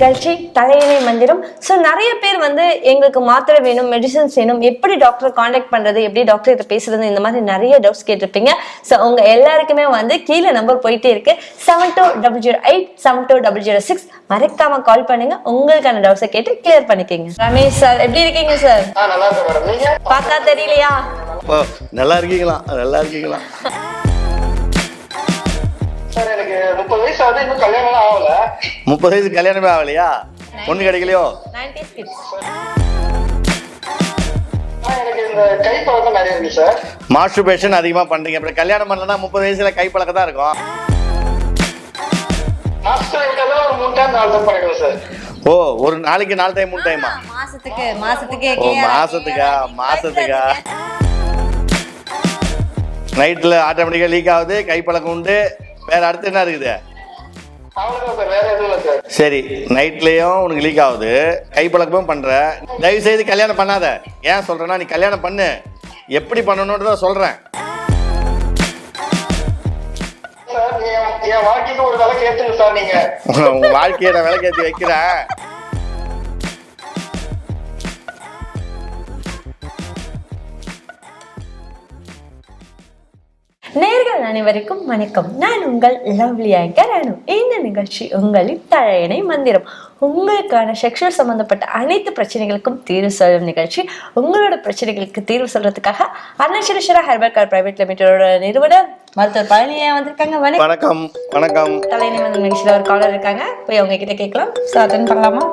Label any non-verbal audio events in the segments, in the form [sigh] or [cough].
நிகழ்ச்சி தலையணை மந்திரம். ஸோ நிறைய பேர் வந்து எங்களுக்கு மாத்திரை வேணும் மெடிசன்ஸ் வேணும். எப்படி டாக்டரை காண்டாக்ட் பண்றது எப்படி டாக்டர் கிட்ட பேசுறது இந்த மாதிரி நிறைய டவுட்ஸ் கேட்டிருப்பீங்க. ஸோ உங்க எல்லாருக்குமே வந்து கீழே நம்பர் போயிட்டே இருக்கு. Seven two double zero eight seven two double zero six மறக்காம கால் பண்ணுங்க. உங்களுக்கான டவுட்ஸை கேட்டு கிளியர் பண்ணிக்கங்க. ரமேஷ் சார் எப்படி இருக்கீங்க சார் பார்த்தா தெரியலையா? நல்லா இருக்கீங்களா? நல்லா இருக்கீங்களா? சார் எனக்கு முப்பது வயசு ஆகுது இன்னும் கல்யாணம் ஆகல. முப்பது வயசு கல்யாணமே ஆகலையா? பொண்ணு கிடைக்கலையோ? எனக்கு இந்த கை பழக்கம் நிறைய இருக்கு சார். மாஸ்டர்பேஷன் அதிகமாக பண்ணுறீங்க அப்புறம் கல்யாணம் பண்ணலன்னா முப்பது வயசுல கை பழக்கம் தான் இருக்கும். மாசத்துல இருக்கெல்லாம் ஒரு மூணு டைம் நாலு டைம் பண்ணிடுவேன் சார். ஓ ஒரு நாளைக்கு நாலு டைம் மூணு டைமா மாசத்துக்கு மாசத்துக்கு ஓ மாசத்துக்கா? மாசத்துக்கா? நைட்டில் ஆட்டோமேட்டிக்காக லீக் ஆகுது. கை பழக்கம் உண்டு. வேற அடுத்து என்ன இருக்குது? சார் நைட்லேயும் உனக்கு லீக் ஆகுது. கை பழக்கமும் பண்ணுற தயவு செய்து கல்யாணம் பண்ணாத. ஏன் சொல்கிறேன்னா நீ கல்யாணம் பண்ணு. எப்படி சொல்கிறேன் கேட்டுங்க சார் நீங்க உங்கள் வாழ்க்கையை நான் விலைக்கேற்றி வைக்கிறேன். நேர்கள் அனைவருக்கும் வணக்கம். நான் உங்கள் லவ்லி ஆங்கர் அனு இந்த நிகழ்ச்சி உங்களின் தழையணை மந்திரம். உங்களுக்கான செக்ஷுவல் சம்பந்தப்பட்ட அனைத்து பிரச்சனைகளுக்கும் தீர்வு சொல்லும் நிகழ்ச்சி. உங்களோட பிரச்சனைகளுக்கு தீர்வு சொல்றதுக்காக அன்னசரேஸ்வரா ஹெர்பல் கார் பிரைவேட் லிமிடெடோட நிறுவனர் மருத்துவர் பழனியா வந்திருக்காங்க. வணக்கம். வணக்கம். தலையணை மந்திர நிகழ்ச்சியில ஒரு காலர் இருக்காங்க. போய் அவங்க கிட்ட கேட்கலாம். சார் அட்டன் பண்ணலாமா?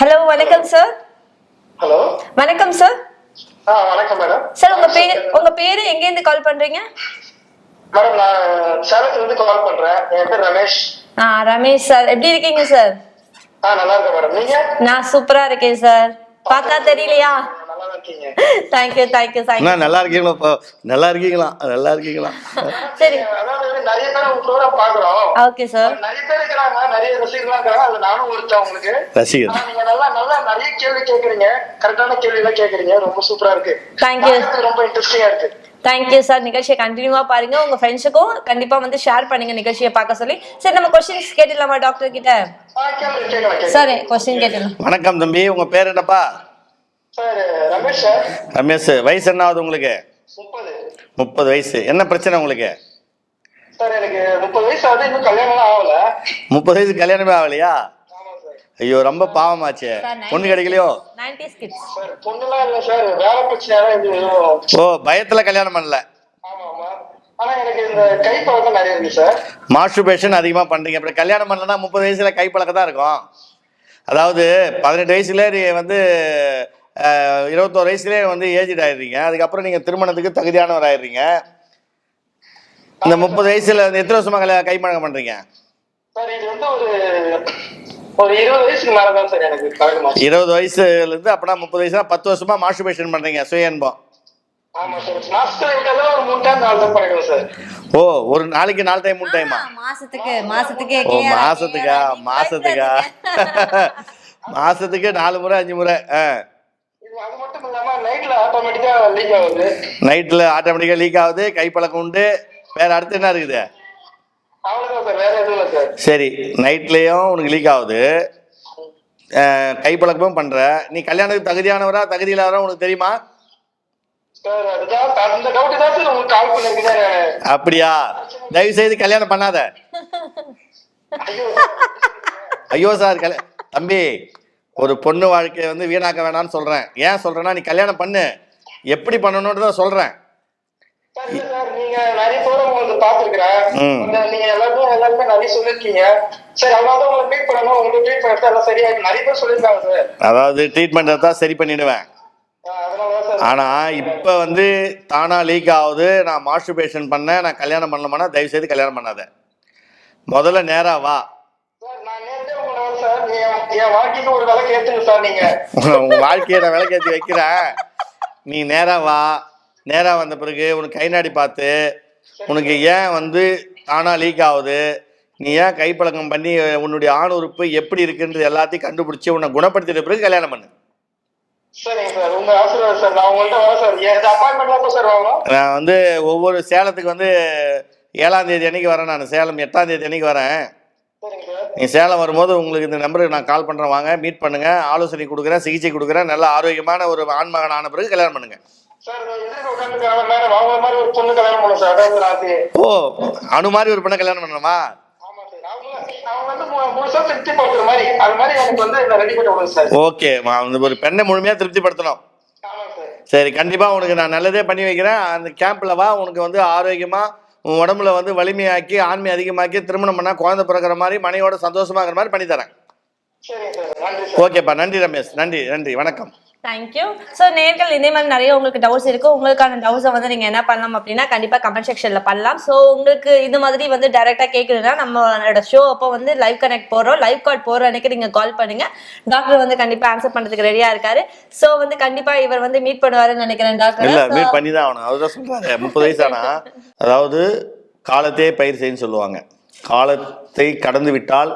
ஹலோ வணக்கம் சார் ஹலோ வணக்கம் சார் வணக்கம் மேடம் சார் உங்க பேரு உங்க பேரு எங்கேருந்து கால் பண்றீங்க? மேடம் நான் சேலத்துல இருந்து கால் பண்றேன். என் பேர் ரமேஷ். ஆ ரமேஷ் சார் எப்படி இருக்கீங்க சார் ஆ நல்லா இருக்கேன் மேடம் நீங்க? நான் சூப்பரா இருக்கேன் சார் பார்த்தா தெரியலையா? நல்லா தான் இருக்கீங்க தேங்க்யூ தேங்க்யூ அண்ணா தேங்க்யூ நல்லா இருக்கீங்களா? இப்போ நல்லா இருக்கீங்களா? நல்லா இருக்கீங்களா? சரி. அதாவது நிறைய பேர் உங்க ப்ரோக்ராம் பாக்குறோம் ஓகே சார் நிறைய பேர் இருக்கிறாங்க நிறைய ரசிகர்களா இருக்கிறாங்க அதுல நானும் ஒருத்தன் உங்களுக்கு. ரசிகர். ஆனா, நீங்க நல்லா நல்லா நிறைய கேள்வி கேக்குறீங்க கரெக்டான கேள்வி எல்லாம் கேக்குறீங்க ரொம்ப சூப்பரா இருக்கு. Thank you. பார்க்கறதுக்கு ரொம்ப இன்ட்ரெஸ்டிங்கா இருக்கு. தேங்க்யூ சார் நிகழ்ச்சியை கண்டினியூவா பாருங்க. உங்க ஃப்ரெண்ட்ஸுக்கும் கண்டிப்பா வந்து ஷேர் பண்ணுங்க நிகழ்ச்சியை பார்க்க சொல்லி. சரி நம்ம கொஸ்டின்ஸ் கேட்டுடலாமா டாக்டர் கிட்ட. சார் கொஸ்டின் கேட்டுடலாம். வணக்கம் தம்பி. உங்கள் பேர் என்னப்பா? ரமேஷ் வயசு என்ன ஆகுது உங்களுக்கு? முப்பது. வயசு. என்ன பிரச்சனை உங்களுக்கு? சார் எனக்கு முப்பது வயசு கல்யாணம் ஆகலையா? ஆமா சார். ஐயோ ரொம்ப பாவமாச்சே. பொண்ணு கிடைக்கலையோ? ஓ பயத்தில் கல்யாணம் பண்ணல. ஆமா ஆமா. ஆனா எனக்கு இந்த கை பழக்கம் நிறைய இருக்கு சார். மாஸ்டர்பேஷன் அதிகமாக பண்ணுறீங்க அப்புறம் கல்யாணம் பண்ணலன்னா முப்பது வயசுல கை பழக்கம் தான் இருக்கும். அதாவது பதினெட்டு வயசுல நீ வந்து இருபத்தோரு வயசுலேயே வந்து ஏஜ்ட் ஆயிடுறீங்க. அதுக்கப்புறம் நீங்கள் திருமணத்துக்கு தகுதியானவர் ஆயிடுறீங்க இந்த முப்பது வயசுல வந்து எத்தனை வருஷமா கல்யாணம் கை பழக்கம் பண்ணுறீங்க சார் இது வந்து ஒரு ஒரு இருபது இருபது வயசுலேருந்து அப்படின்னா முப்பது வயசுனா பத்து வருஷமா மாஸ்டர்பேஷன் பண்ணுறீங்க சுய அன்பம் ஆமா சார் மாசத்துல இருக்கெல்லாம் ஒரு மூணு டைம் நாலு டைம் பண்ணிடுவேன் சார். ஓ ஒரு நாளைக்கு நாலு டைம் மூணு டைமா மாசத்துக்கு மாசத்துக்கு ஓ மாசத்துக்கா? மாசத்துக்கா? [laughs] மாசத்துக்கு நாலு முறை அஞ்சு முறை ஆ. அது மட்டும் இல்லாம நைட்ல ஆட்டோமேட்டிக்கா லீக் ஆகுது. நைட்டில் ஆட்டோமேட்டிக்காக லீக் ஆகுது கைப்பழக்கம் உண்டு. வேற அடுத்து என்ன இருக்குது? சார் வேற எதுவும் இல்லை சார். சரி நைட்லேயும் உனக்கு லீக் ஆகுது. கைப்பழக்கமும் பண்ணுற நீ கல்யாணத்துக்கு தகுதியானவரா தகுதி இல்லாதவரா உனக்கு தெரியுமா? அப்படியா? தயவு செய்து கல்யாணம் பண்ணாத. ஐயோ சார் கல்யா தம்பி ஒரு பொண்ணு வாழ்க்கையை வந்து வீணாக்க வேணாம்னு சொல்கிறேன் ஏன் சொல்கிறேன்னா நீ கல்யாணம் பண்ணு. எப்படி பண்ணணுன்றத சொல்கிறேன் சார் இல்ல சார் நீங்க நிறைய ப்ரோக்ராம் உங்களுக்கு பாத்துருக்கிறேன் ம். நீங்க எல்லாருமே எல்லாருமே நிறைய சொல்லிருக்கீங்க. சரி அதனால தான் உங்களுக்கு ட்ரீட் பண்ணணும் உங்களுக்கு ட்ரீட் பண்ணி எல்லாம் சரியாயிருக்கு நிறைய பேர் சொல்லியிருக்காங்க சார். அதாவது ட்ரீட்மெண்ட் தான் சரி பண்ணிடுவேன். தான் ஆனால் இப்போ வந்து தானாக லீக் ஆகுது. நான் மாஸ்டர்பேஷன் பண்ணேன். நான் கல்யாணம் பண்ணலமானா தயவு செய்து கல்யாணம் பண்ணாத. முதல்ல நேராக வா சார் நான் நேரத்தே உங்களை வந்து சார் நீ என் வாழ்க்கைக்கு ஒரு விலை கேட்டுங்க சார் நீங்க. உங்கள் வாழ்க்கையை நான் விலைக்கேற்றி வைக்கிறேன். நீ நேராக வா. நேராக வந்த பிறகு உனக்கு கை நாடி பார்த்து உனக்கு ஏன் வந்து தானாக லீக் ஆகுது? நீ ஏன் கைப்பழக்கம் பண்ணி உன்னுடைய ஆண் உறுப்பு எப்படி இருக்குன்றது எல்லாத்தையும் கண்டுபிடிச்சி உன்னை குணப்படுத்தின பிறகு கல்யாணம் பண்ணு. நான் வந்து ஒவ்வொரு சேலத்துக்கு வந்து ஏழாம் தேதி அன்னைக்கு வரேன் நான். சேலம் எட்டாம் தேதி அன்னைக்கு வரேன். சரிங்க சார் நீ சேலம் வரும்போது உங்களுக்கு இந்த நம்பருக்கு நான் கால் பண்ணுறேன் வாங்க மீட் பண்ணுங்க ஆலோசனை கொடுக்குறேன் சிகிச்சை கொடுக்குறேன். நல்ல ஆரோக்கியமான ஒரு ஆண்மகன் ஆன பிறகு கல்யாணம் பண்ணுங்க. சார் எதிர்க்க உட்காந்துருக்காங்க மேடம் அவங்க மாதிரி ஒரு பொண்ணு கல்யாணம் பண்ணணும் சார் அதான் சார் ஆசை ஓ அணு மாதிரி ஒரு பொண்ணை கல்யாணம் பண்ணணுமா? ஓகே ஒரு பெண்ணை முழுமையாக திருப்திப்படுத்தணும். சார். கண்டிப்பாக உனக்கு நான் நல்லதே பண்ணி வைக்கிறேன். அந்த கேம்பில் வா உனக்கு வந்து ஆரோக்கியமாக உன் உடம்புல வந்து வலிமையாக்கி ஆண்மை அதிகமாக்கி திருமணம் பண்ணால் குழந்தை பிறக்கிற மாதிரி மனையோட சந்தோஷமாகிற மாதிரி பண்ணி தரேன் ஓகேப்பா. நன்றி ரமேஷ். நன்றி நன்றி. வணக்கம். தேங்க்யூ ஸோ நேர்கள் இதே மாதிரி நிறைய உங்களுக்கு டவுட்ஸ் இருக்கு. உங்களுக்கான டவுட்ஸை வந்து நீங்க என்ன பண்ணலாம் அப்படின்னா கண்டிப்பா கமெண்ட் செக்ஷன்ல பண்ணலாம். ஸோ உங்களுக்கு இது மாதிரி வந்து டைரக்டா கேட்குறதுனா நம்மளோட ஷோ அப்போ வந்து லைவ் கனெக்ட் போறோம். லைவ் கால் போற அன்னைக்கு நீங்க கால் பண்ணுங்க. டாக்டர் வந்து கண்டிப்பா ஆன்சர் பண்றதுக்கு ரெடியா இருக்காரு. ஸோ வந்து கண்டிப்பா இவர் வந்து மீட் பண்ணுவாருன்னு நினைக்கிறேன் இல்ல டாக்டர் மீட் பண்ணி தான் ஆகணும். அதுதான் சொல்றாரு. முப்பது வயசானா அதாவது காலத்தையே பயிர் செய்யன்னு சொல்லுவாங்க. காலத்தை கடந்து விட்டால்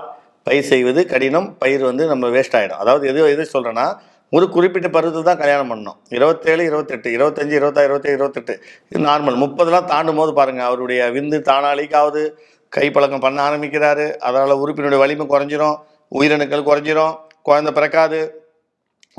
பயிர் செய்வது கடினம். பயிர் வந்து நம்ம வேஸ்ட் ஆகிடும் அதாவது எது எது சொல்கிறேன்னா ஒரு குறிப்பிட்ட பருவத்தில் தான் கல்யாணம் பண்ணணும் இருபத்தேழு இருபத்தெட்டு இருபத்தஞ்சி இருபத்தாறு இருபத்தேழு இருபத்தெட்டு. இது நார்மல் முப்பதுலாம் தாண்டும் போது பாருங்கள் அவருடைய விந்து தானாளிக்காவது கைப்பழக்கம் பண்ண ஆரம்பிக்கிறாரு. அதனால் உறுப்பினுடைய வலிமை குறைஞ்சிரும் உயிரணுக்கள் குறைஞ்சிரும் குழந்தை பிறக்காது.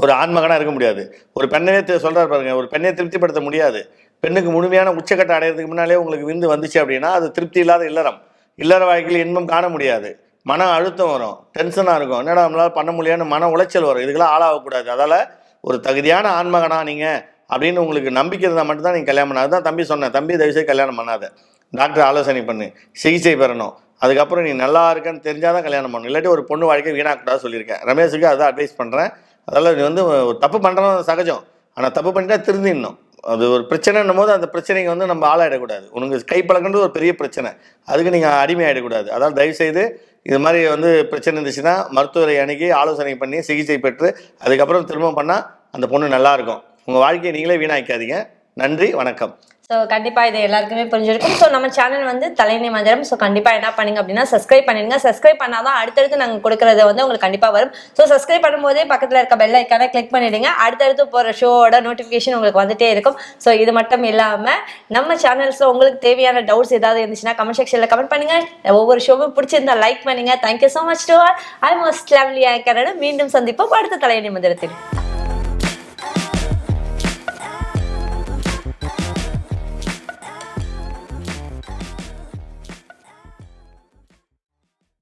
ஒரு ஆண்மகனாக இருக்க முடியாது. ஒரு பெண்ணையே சொல்கிறார் பாருங்கள் ஒரு பெண்ணை திருப்திப்படுத்த முடியாது. பெண்ணுக்கு முழுமையான உச்சக்கட்ட அடையிறதுக்கு முன்னாலே உங்களுக்கு விந்து வந்துச்சு அப்படின்னா அது திருப்தி இல்லாத இல்லறம். இல்லற வாழ்க்கையில் இன்பம் காண முடியாது. மன அழுத்தம் வரும். டென்ஷனாக இருக்கும். என்னடா நம்மளால் பண்ண முடியாதுன்னு மன உளைச்சல் வரும். இதுக்கெல்லாம் ஆளாகக்கூடாது. அதால் ஒரு தகுதியான ஆன்மகனா நீங்கள் அப்படின்னு உங்களுக்கு நம்பிக்கை இருந்தால் மட்டும்தான் நீங்கள் கல்யாணம் பண்ணாது. தான் தம்பி சொன்னேன். தம்பி தயவுசெய்து கல்யாணம் பண்ணாத. டாக்டர் ஆலோசனை பண்ணு. சிகிச்சை பெறணும். அதுக்கப்புறம் நீ நல்லா இருக்கன்னு தெரிஞ்சால் தான் கல்யாணம் பண்ணணும். இல்லாட்டி ஒரு பொண்ணு வாழ்க்கை வீணாக்கூடாது சொல்லியிருக்கேன். ரமேஷுக்கு அதான் அட்வைஸ் பண்ணுறேன் அதனால் நீ வந்து ஒரு தப்பு பண்ணுறது சகஜம். ஆனால் தப்பு பண்ணிட்டா திருந்திடணும். அது ஒரு பிரச்சனைன்னும் போது அந்த பிரச்சனைக்கு வந்து நம்ம ஆளாயிடக்கூடாது. உனக்கு கைப்பழக்கன்றது ஒரு பெரிய பிரச்சனை. அதுக்கு நீங்கள் அடிமையாயிடக்கூடாது. அதாவது தயவுசெய்து இது மாதிரி வந்து பிரச்சனை இருந்துச்சுன்னா மருத்துவரை அணுகி ஆலோசனை பண்ணி சிகிச்சை பெற்று அதுக்கப்புறம் திரும்ப பண்ணால் அந்த பொண்ணு நல்லாயிருக்கும் உங்கள் வாழ்க்கையை நீங்களே வீணாக்காதீங்க நன்றி வணக்கம். ஸோ கண்டிப்பாக இது எல்லாருக்குமே புரிஞ்சிருக்கும். ஸோ நம்ம சேனல் வந்து தலைநி மந்திரம். ஸோ கண்டிப்பாக என்ன பண்ணுங்க அப்படின்னா சப்ஸ்கிரைப் பண்ணிடுங்க. சப்ஸ்கிரைப் பண்ணாதான் அடுத்தடுத்து நாங்கள் கொடுக்கறத வந்து உங்களுக்கு கண்டிப்பாக வரும். ஸோ சப்ஸ்கிரைப் பண்ணும்போதே பக்கத்தில் இருக்க பெல் ஐக்கான கிளிக் பண்ணிடுங்க. அடுத்தடுத்து போகிற ஷோவோட நோட்டிஃபிகேஷன் உங்களுக்கு வந்துட்டே இருக்கும். ஸோ இது மட்டும் இல்லாமல் நம்ம சேனல்ஸில் உங்களுக்கு தேவையான டவுட்ஸ் ஏதாவது இருந்துச்சுன்னா கமெண்ட் செக்ஷனில் கமெண்ட் பண்ணுங்க. ஒவ்வொரு ஷோவும் பிடிச்சிருந்தா லைக் பண்ணுங்கள் thank you so much to all I most lovely ஆக்கரோட மீண்டும் சந்திப்போம் அடுத்த தலையணி மந்திரத்தில்.